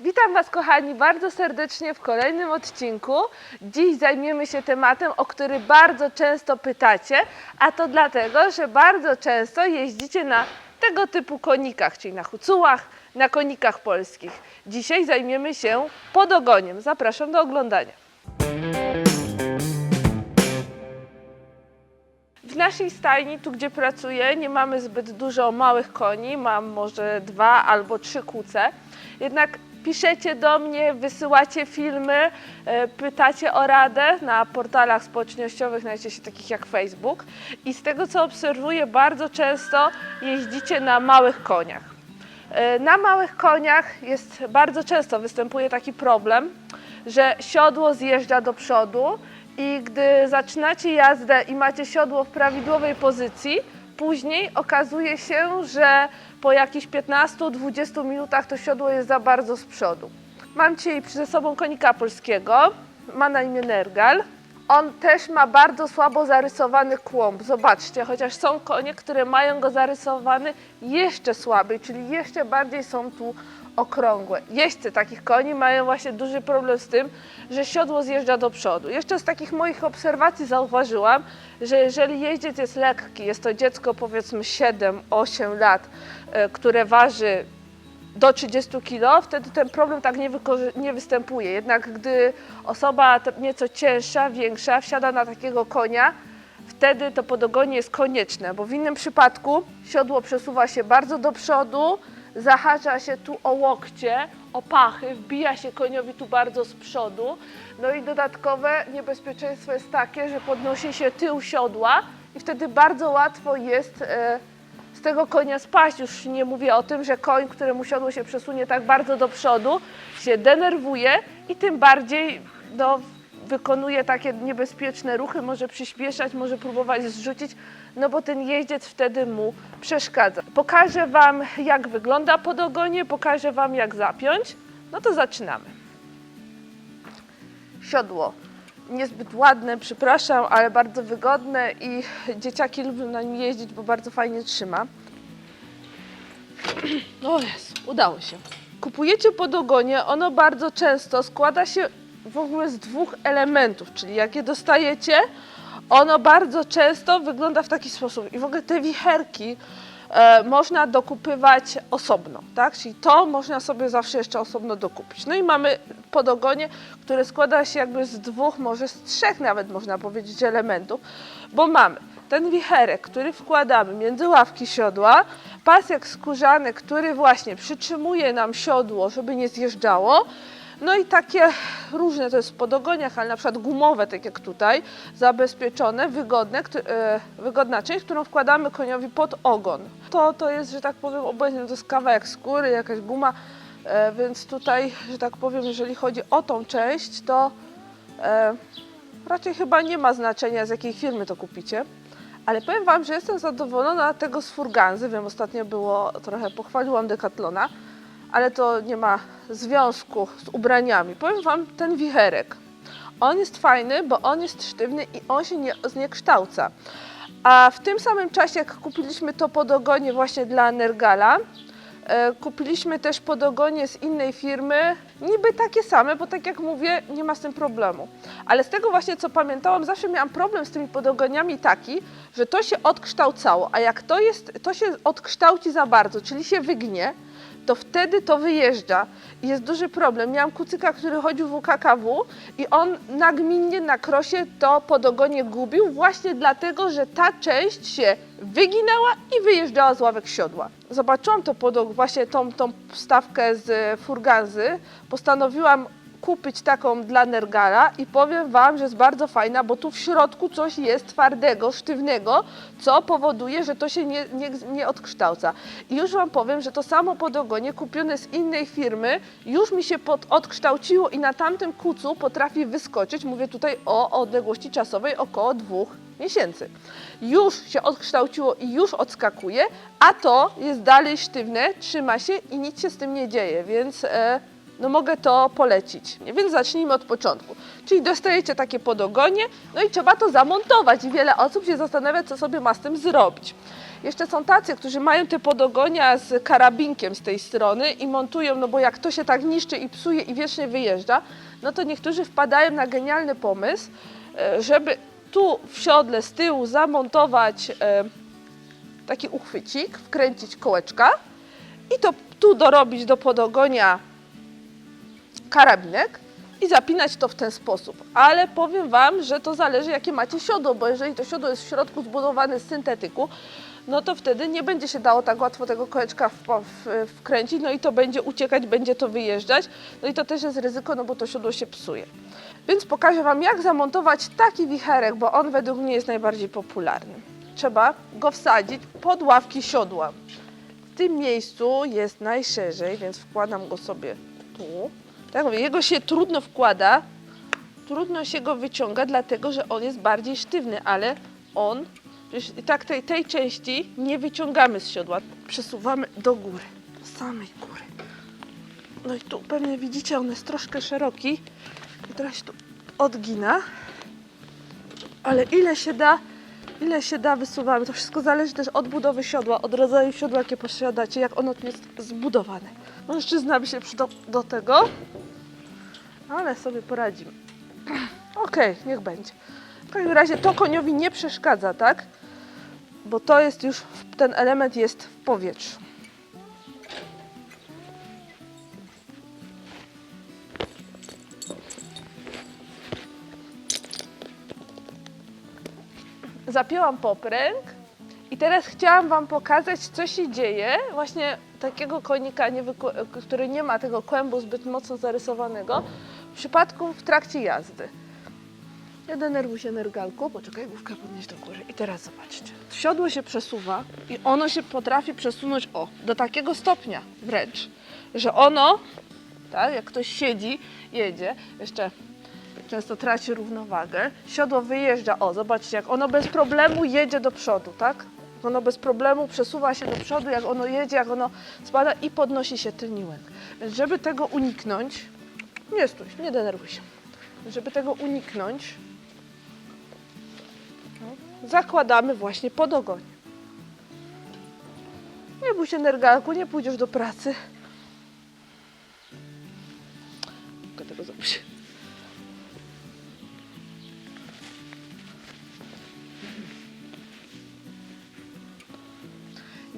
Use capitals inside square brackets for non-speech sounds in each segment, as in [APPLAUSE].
Witam Was, kochani, bardzo serdecznie w kolejnym odcinku. Dziś zajmiemy się tematem, o który bardzo często pytacie, a to dlatego, że bardzo często jeździcie na tego typu konikach, czyli na hucułach, na konikach polskich. Dzisiaj zajmiemy się podogoniem. Zapraszam do oglądania. W naszej stajni, tu gdzie pracuję, nie mamy zbyt dużo małych koni, mam może dwa albo trzy kuce. Jednak piszecie do mnie, wysyłacie filmy, e, pytacie o radę na portalach społecznościowych, najczęściej takich jak Facebook. I z tego co obserwuję, bardzo często jeździcie na małych koniach. E, Na małych koniach jest bardzo często występuje taki problem, że siodło zjeżdża do przodu i gdy zaczynacie jazdę i macie siodło w prawidłowej pozycji, później okazuje się, że po jakichś 15-20 minutach to siodło jest za bardzo z przodu. Mam dzisiaj ze sobą konika polskiego, ma na imię Nergal. On też ma bardzo słabo zarysowany kłąb. Zobaczcie, chociaż są konie, które mają go zarysowany jeszcze słabiej, czyli jeszcze bardziej są tu okrągłe. Jeźdźcy takich koni mają właśnie duży problem z tym, że siodło zjeżdża do przodu. Jeszcze z takich moich obserwacji zauważyłam, że jeżeli jeździec jest lekki, jest to dziecko powiedzmy 7-8 lat, e, które waży do 30 kg, wtedy ten problem tak nie, nie występuje. Jednak gdy osoba nieco cięższa, większa wsiada na takiego konia, wtedy to podogonie jest konieczne, bo w innym przypadku siodło przesuwa się bardzo do przodu, zahacza się tu o łokcie, o pachy, wbija się koniowi tu bardzo z przodu. No i dodatkowe niebezpieczeństwo jest takie, że podnosi się tył siodła i wtedy bardzo łatwo jest e, z tego konia spaść. Już nie mówię o tym, że koń, któremu siodło się przesunie tak bardzo do przodu, się denerwuje i tym bardziej no, wykonuje takie niebezpieczne ruchy, może przyspieszać, może próbować zrzucić, no bo ten jeździec wtedy mu przeszkadza. Pokażę Wam, jak wygląda podogonie, pokażę Wam, jak zapiąć. No to zaczynamy. Siodło niezbyt ładne, przepraszam, ale bardzo wygodne i dzieciaki lubią na nim jeździć, bo bardzo fajnie trzyma. [CLEARS THROAT] No jest, udało się. Kupujecie podogonie, ono bardzo często składa się w ogóle z dwóch elementów, czyli jak je dostajecie, ono bardzo często wygląda w taki sposób. I w ogóle te wicherki e, można dokupywać osobno, tak? Czyli to można sobie zawsze jeszcze osobno dokupić. No i mamy podogonie, które składa się jakby z dwóch, może z trzech nawet można powiedzieć elementów, bo mamy ten wicherek, który wkładamy między ławki siodła, pasek skórzany, który właśnie przytrzymuje nam siodło, żeby nie zjeżdżało, no i takie różne, to jest w podogoniach, ale na przykład gumowe, tak jak tutaj, zabezpieczone, wygodne, e, wygodna część, którą wkładamy koniowi pod ogon. To, to jest, że tak powiem, obecnie to jest kawałek skóry, jakaś guma, e, więc tutaj, że tak powiem, jeżeli chodzi o tą część, to e, raczej chyba nie ma znaczenia, z jakiej firmy to kupicie. Ale powiem Wam, że jestem zadowolona tego z furganzy. Wiem, ostatnio było, trochę pochwaliłam Decathlona, ale to nie ma związku z ubraniami. Powiem Wam, ten wicherek, on jest fajny, bo on jest sztywny i on się nie zniekształca. A w tym samym czasie, jak kupiliśmy to podogonie właśnie dla Nergala, e, kupiliśmy też podogonie z innej firmy, niby takie same, bo tak jak mówię, nie ma z tym problemu. Ale z tego właśnie, co pamiętałam, zawsze miałam problem z tymi podogoniami taki, że to się odkształcało, a jak to jest, to się odkształci za bardzo, czyli się wygnie, to wtedy to wyjeżdża jest duży problem. Miałam kucyka, który chodził w UKKW i on nagminnie na krosie to podogonie gubił właśnie dlatego, że ta część się wyginała i wyjeżdżała z ławek siodła. Zobaczyłam to podog- właśnie tą, tą stawkę z furganzy, postanowiłam kupić taką dla Nergala i powiem Wam, że jest bardzo fajna, bo tu w środku coś jest twardego, sztywnego, co powoduje, że to się nie, nie, nie odkształca. I już Wam powiem, że to samo podogonie kupione z innej firmy już mi się pod, odkształciło i na tamtym kucu potrafi wyskoczyć, mówię tutaj o odległości czasowej około dwóch miesięcy. Już się odkształciło i już odskakuje, a to jest dalej sztywne, trzyma się i nic się z tym nie dzieje, więc... E, no mogę to polecić. Więc zacznijmy od początku. Czyli dostajecie takie podogonie, no i trzeba to zamontować i wiele osób się zastanawia, co sobie ma z tym zrobić. Jeszcze są tacy, którzy mają te podogonia z karabinkiem z tej strony i montują, no bo jak to się tak niszczy i psuje i wiecznie wyjeżdża, no to niektórzy wpadają na genialny pomysł, e, żeby tu w siodle z tyłu zamontować e, taki uchwycik, wkręcić kołeczka i to tu dorobić do podogonia karabinek i zapinać to w ten sposób. Ale powiem Wam, że to zależy jakie macie siodło, bo jeżeli to siodło jest w środku zbudowane z syntetyku, no to wtedy nie będzie się dało tak łatwo tego kołeczka w, w, wkręcić, no i to będzie uciekać, będzie to wyjeżdżać, no i to też jest ryzyko, no bo to siodło się psuje. Więc pokażę Wam jak zamontować taki wicherek, bo on według mnie jest najbardziej popularny. Trzeba go wsadzić pod ławki siodła. W tym miejscu jest najszerzej, więc wkładam go sobie tu. Tak mówię, jego się trudno wkłada, trudno się go wyciąga, dlatego że on jest bardziej sztywny, ale on, i tak tej, tej części nie wyciągamy z siodła, przesuwamy do góry, do samej góry. No i tu pewnie widzicie, on jest troszkę szeroki i teraz się tu odgina, ale ile się da, ile się da wysuwamy. To wszystko zależy też od budowy siodła, od rodzaju siodła, jakie posiadacie, jak ono jest zbudowane. Mężczyzna by się przydał do tego, ale sobie poradzimy. [CLEARS THROAT] Okej, niech będzie. W każdym razie to koniowi nie przeszkadza, tak? Bo to jest już, ten element jest w powietrzu. Zapięłam popręg i teraz chciałam Wam pokazać, co się dzieje właśnie takiego konika, który nie ma tego kłębu zbyt mocno zarysowanego, w przypadku w trakcie jazdy. Nie denerwuj się, nergalku, poczekaj, główkę podnieść do góry. I teraz zobaczcie. Siodło się przesuwa i ono się potrafi przesunąć, o, do takiego stopnia wręcz, że ono, tak, jak ktoś siedzi, jedzie, jeszcze często traci równowagę. Siodło wyjeżdża, o zobaczcie, jak ono bez problemu jedzie do przodu, tak? Ono bez problemu przesuwa się do przodu, jak ono jedzie, jak ono spada i podnosi się tylni łęk. Więc żeby tego uniknąć, nie stój, nie denerwuj się. Żeby tego uniknąć, no, zakładamy właśnie podogonie. Nie bój się nergalku, nie pójdziesz do pracy. Mogę tego zrobić.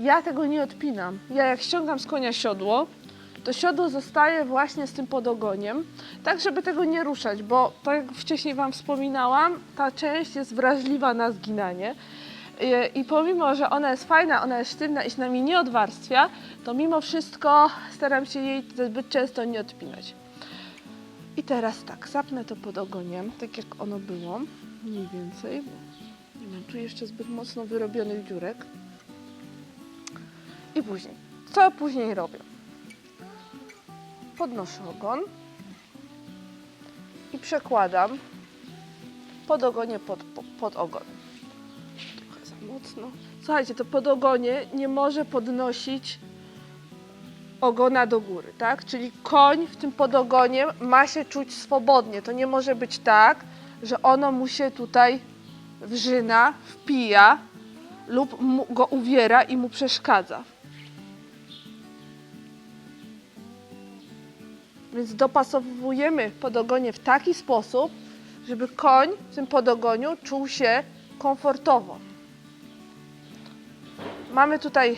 Ja tego nie odpinam. Ja jak ściągam z konia siodło, to siodło zostaje właśnie z tym podogoniem, tak żeby tego nie ruszać, bo tak jak wcześniej Wam wspominałam, ta część jest wrażliwa na zginanie. I- pomimo, że ona jest fajna, ona jest sztywna i się nami nie odwarstwia, to mimo wszystko staram się jej zbyt często nie odpinać. I teraz tak, zapnę to podogoniem, tak jak ono było, mniej więcej, nie mam tu jeszcze zbyt mocno wyrobionych dziurek. I później. Co później robię? Podnoszę ogon i przekładam pod ogonie pod, pod, ogon. Trochę za mocno. Słuchajcie, to pod ogonie nie może podnosić ogona do góry, tak? Czyli koń w tym podogonie ma się czuć swobodnie. To nie może być tak, że ono mu się tutaj wrzyna, wpija lub go uwiera i mu przeszkadza. Więc dopasowujemy podogonie w taki sposób, żeby koń w tym podogoniu czuł się komfortowo. Mamy tutaj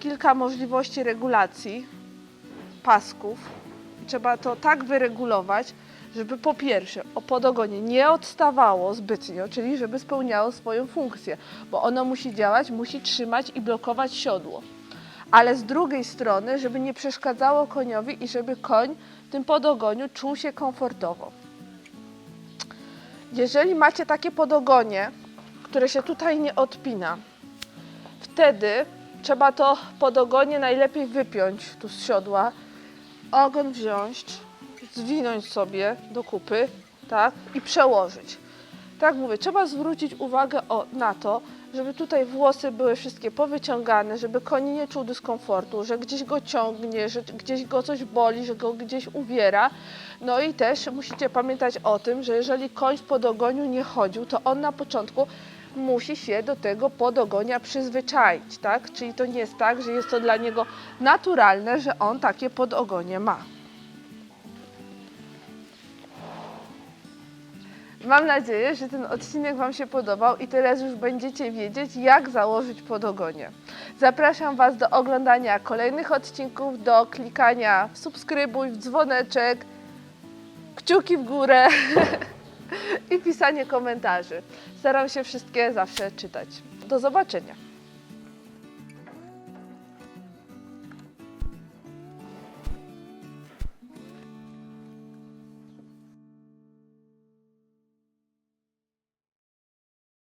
kilka możliwości regulacji pasków. Trzeba to tak wyregulować, żeby po pierwsze o podogonie nie odstawało zbytnio, czyli żeby spełniało swoją funkcję, bo ono musi działać, musi trzymać i blokować siodło. Ale z drugiej strony, żeby nie przeszkadzało koniowi i żeby koń w tym podogoniu czuł się komfortowo. Jeżeli macie takie podogonie, które się tutaj nie odpina, wtedy trzeba to podogonie najlepiej wypiąć tu z siodła, ogon wziąć, zwinąć sobie do kupy, tak, i przełożyć. Tak mówię, trzeba zwrócić uwagę o, na to, żeby tutaj włosy były wszystkie powyciągane, żeby koń nie czuł dyskomfortu, że gdzieś go ciągnie, że gdzieś go coś boli, że go gdzieś uwiera. No i też musicie pamiętać o tym, że jeżeli koń w podogoniu nie chodził, to on na początku musi się do tego podogonia przyzwyczaić, tak? Czyli to nie jest tak, że jest to dla niego naturalne, że on takie podogonie ma. Mam nadzieję, że ten odcinek Wam się podobał i teraz już będziecie wiedzieć, jak założyć podogonie. Zapraszam Was do oglądania kolejnych odcinków, do klikania w subskrybuj, w dzwoneczek, kciuki w górę [LAUGHS] i pisanie komentarzy. Staram się wszystkie zawsze czytać. Do zobaczenia.